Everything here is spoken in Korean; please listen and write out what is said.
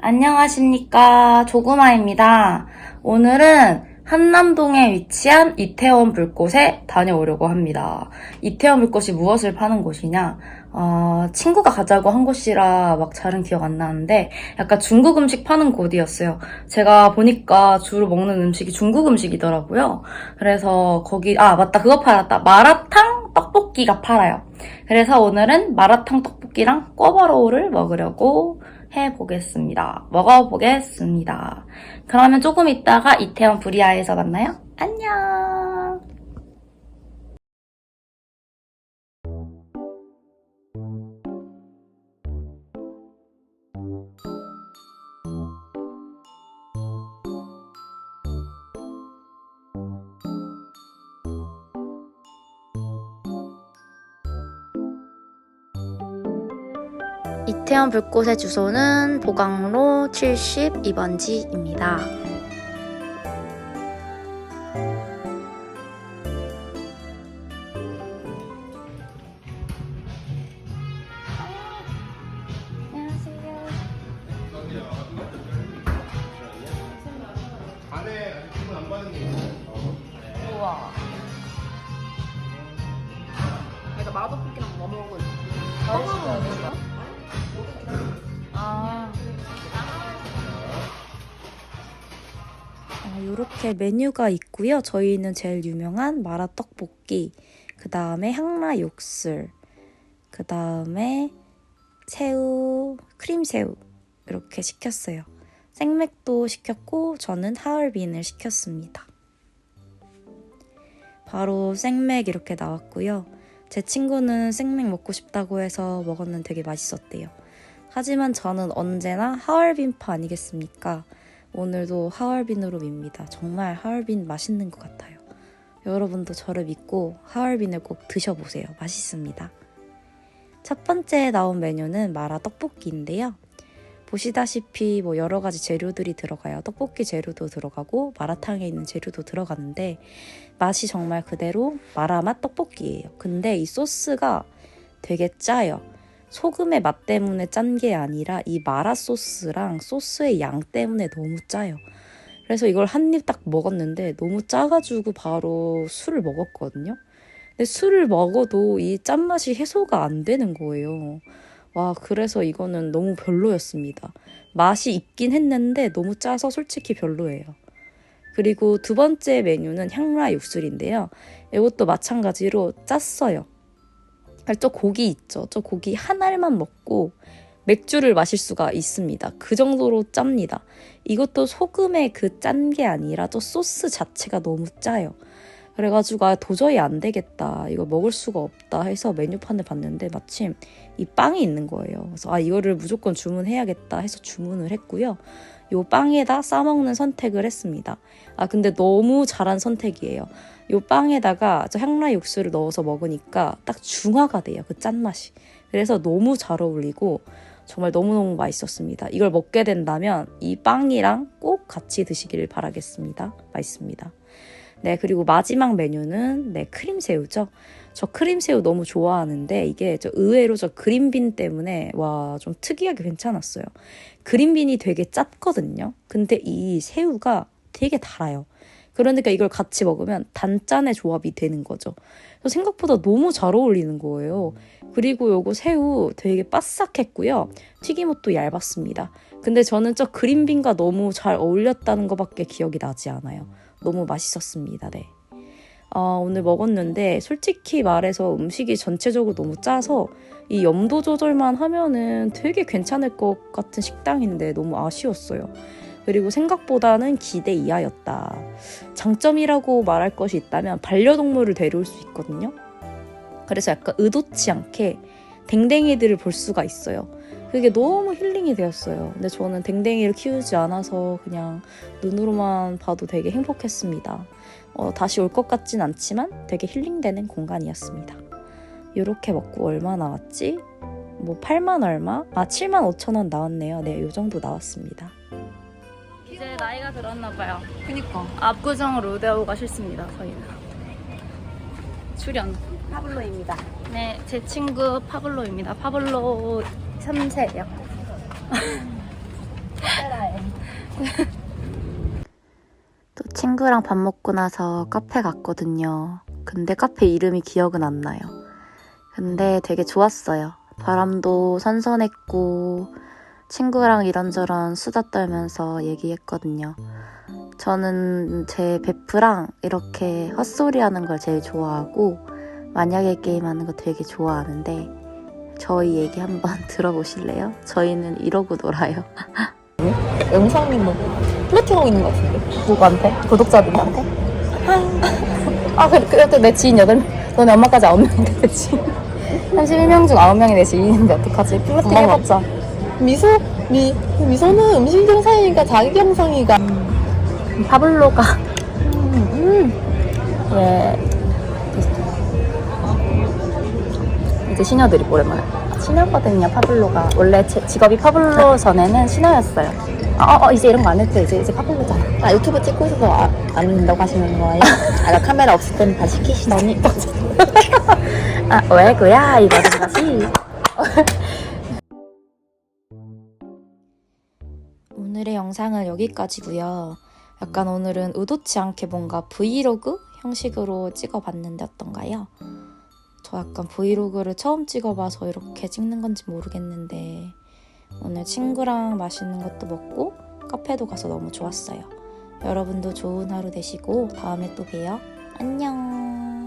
안녕하십니까. 조구마입니다. 오늘은 한남동에 위치한 이태원 불꽃에 다녀오려고 합니다. 이태원 불꽃이 무엇을 파는 곳이냐? 어, 친구가 가자고 한 곳이라 막 잘은 기억 안 나는데 약간 중국 음식 파는 곳이었어요. 제가 보니까 주로 먹는 음식이 중국 음식이더라고요. 그래서 거기, 아, 맞다. 그거 팔았다. 마라탕 떡볶이가 팔아요. 그래서 오늘은 마라탕 떡볶이랑 꿔바로우를 먹으려고 해보겠습니다. 먹어보겠습니다. 그러면 조금 있다가 이태원 부리아에서 만나요. 안녕! 이태원 불꽃의 주소는 보강로 72번지입니다. 안에 아직 주문 안 받은 게 있어요. 우와. 그러니까 마라떡볶이랑 뭐 먹은 아. 이렇게 메뉴가 있고요. 저희는 제일 유명한 마라 떡볶이, 그 다음에 향라 육술, 그 다음에 새우, 크림새우 이렇게 시켰어요. 생맥도 시켰고 저는 하얼빈을 시켰습니다. 바로 생맥 이렇게 나왔고요. 제 친구는 생맥 먹고 싶다고 해서 먹었는데 되게 맛있었대요. 하지만 저는 언제나 하얼빈파 아니겠습니까? 오늘도 하얼빈으로 밉니다. 정말 하얼빈 맛있는 것 같아요. 여러분도 저를 믿고 하얼빈을 꼭 드셔보세요. 맛있습니다. 첫 번째 나온 메뉴는 마라 떡볶이인데요. 보시다시피 뭐 여러 가지 재료들이 들어가요. 떡볶이 재료도 들어가고 마라탕에 있는 재료도 들어가는데 맛이 정말 그대로 마라맛 떡볶이예요. 근데 이 소스가 되게 짜요. 소금의 맛 때문에 짠 게 아니라 이 마라 소스랑 소스의 양 때문에 너무 짜요. 그래서 이걸 한 입 딱 먹었는데 너무 짜가지고 바로 술을 먹었거든요. 근데 술을 먹어도 이 짠맛이 해소가 안 되는 거예요. 와, 그래서 이거는 너무 별로였습니다. 맛이 있긴 했는데 너무 짜서 솔직히 별로예요. 그리고 두 번째 메뉴는 향라 육술인데요. 이것도 마찬가지로 짰어요. 아, 저 고기 있죠. 저 고기 한 알만 먹고 맥주를 마실 수가 있습니다. 그 정도로 짭니다. 이것도 소금의 그 짠 게 아니라 저 소스 자체가 너무 짜요. 그래가지고 아, 도저히 안 되겠다. 이거 먹을 수가 없다 해서 메뉴판을 봤는데 마침 이 빵이 있는 거예요. 그래서 아 이거를 무조건 주문해야겠다 해서 주문을 했고요. 요 빵에다 싸먹는 선택을 했습니다. 아 근데 너무 잘한 선택이에요. 요 빵에다가 저 향라 육수를 넣어서 먹으니까 딱 중화가 돼요. 그 짠맛이. 그래서 너무 잘 어울리고 정말 너무너무 맛있었습니다. 이걸 먹게 된다면 이 빵이랑 꼭 같이 드시기를 바라겠습니다. 맛있습니다. 네, 그리고 마지막 메뉴는 네, 크림새우죠. 저 크림새우 너무 좋아하는데 이게 저 의외로 저 그린빈 때문에 와, 좀 특이하게 괜찮았어요. 그린빈이 되게 짰거든요. 근데 이 새우가 되게 달아요. 그러니까 이걸 같이 먹으면 단짠의 조합이 되는 거죠. 생각보다 너무 잘 어울리는 거예요. 그리고 요거 새우 되게 바싹했고요. 튀김옷도 얇았습니다. 근데 저는 저 그린빈과 너무 잘 어울렸다는 것밖에 기억이 나지 않아요. 너무 맛있었습니다. 네. 어, 오늘 먹었는데 솔직히 말해서 음식이 전체적으로 너무 짜서 이 염도 조절만 하면은 되게 괜찮을 것 같은 식당인데 너무 아쉬웠어요. 그리고 생각보다는 기대 이하였다. 장점이라고 말할 것이 있다면 반려동물을 데려올 수 있거든요. 그래서 약간 의도치 않게 댕댕이들을 볼 수가 있어요. 그게 너무 힐링이 되었어요. 근데 저는 댕댕이를 키우지 않아서 그냥 눈으로만 봐도 되게 행복했습니다. 어, 다시 올 것 같진 않지만 되게 힐링되는 공간이었습니다. 이렇게 먹고 얼마 나왔지? 뭐 8만 얼마? 아 7만 5천 원 나왔네요. 네, 요 정도 나왔습니다. 이제 나이가 들었나 봐요. 그니까 압구정 로데오가 싫습니다. 저희는 출연. 파블로입니다. 네, 제 친구 파블로입니다. 파블로 3세예요. 또 친구랑 밥 먹고 나서 카페 갔거든요. 근데 카페 이름이 기억은 안 나요. 근데 되게 좋았어요. 바람도 선선했고 친구랑 이런저런 수다 떨면서 얘기했거든요. 저는 제 베프랑 이렇게 헛소리 하는 걸 제일 좋아하고 만약에 게임 하는 거 되게 좋아하는데 저희 얘기 한번 들어보실래요? 저희는 이러고 놀아요. 영상님 뭐 플러팅하고 있는 것 같은데. 누구한테? 구독자들한테? 아, 그래, 그래도 내 지인 8명, 너네 엄마까지 9명인데, 내 지인. 31명 중 9명이 내 지인인데, 어떡하지? 플러팅 고마워. 해봤자. 미소 미 미소는 음식 영상이니까 자기 영상이가. 파블로가. 음, 예. 이제 시녀들이 오랜만에. 시녀거든요, 파블로가. 원래 제 직업이 파블로 전에는 시녀였어요. 어, 어, 어, 이제 이런 거 안 해도 돼. 이제, 이제 파블로잖아. 아 유튜브 찍고 있어서 아, 안 된다고 하시는 거예요? 아, 나 카메라 없을 때는 다 시키시더니. 아, 왜 그야? 이거는 다시. 오늘의 영상은 여기까지고요. 약간 오늘은 의도치 않게 뭔가 브이로그 형식으로 찍어봤는데 어떤가요? 저 약간 브이로그를 처음 찍어봐서 이렇게 찍는 건지 모르겠는데 오늘 친구랑 맛있는 것도 먹고 카페도 가서 너무 좋았어요. 여러분도 좋은 하루 되시고 다음에 또 봬요. 안녕.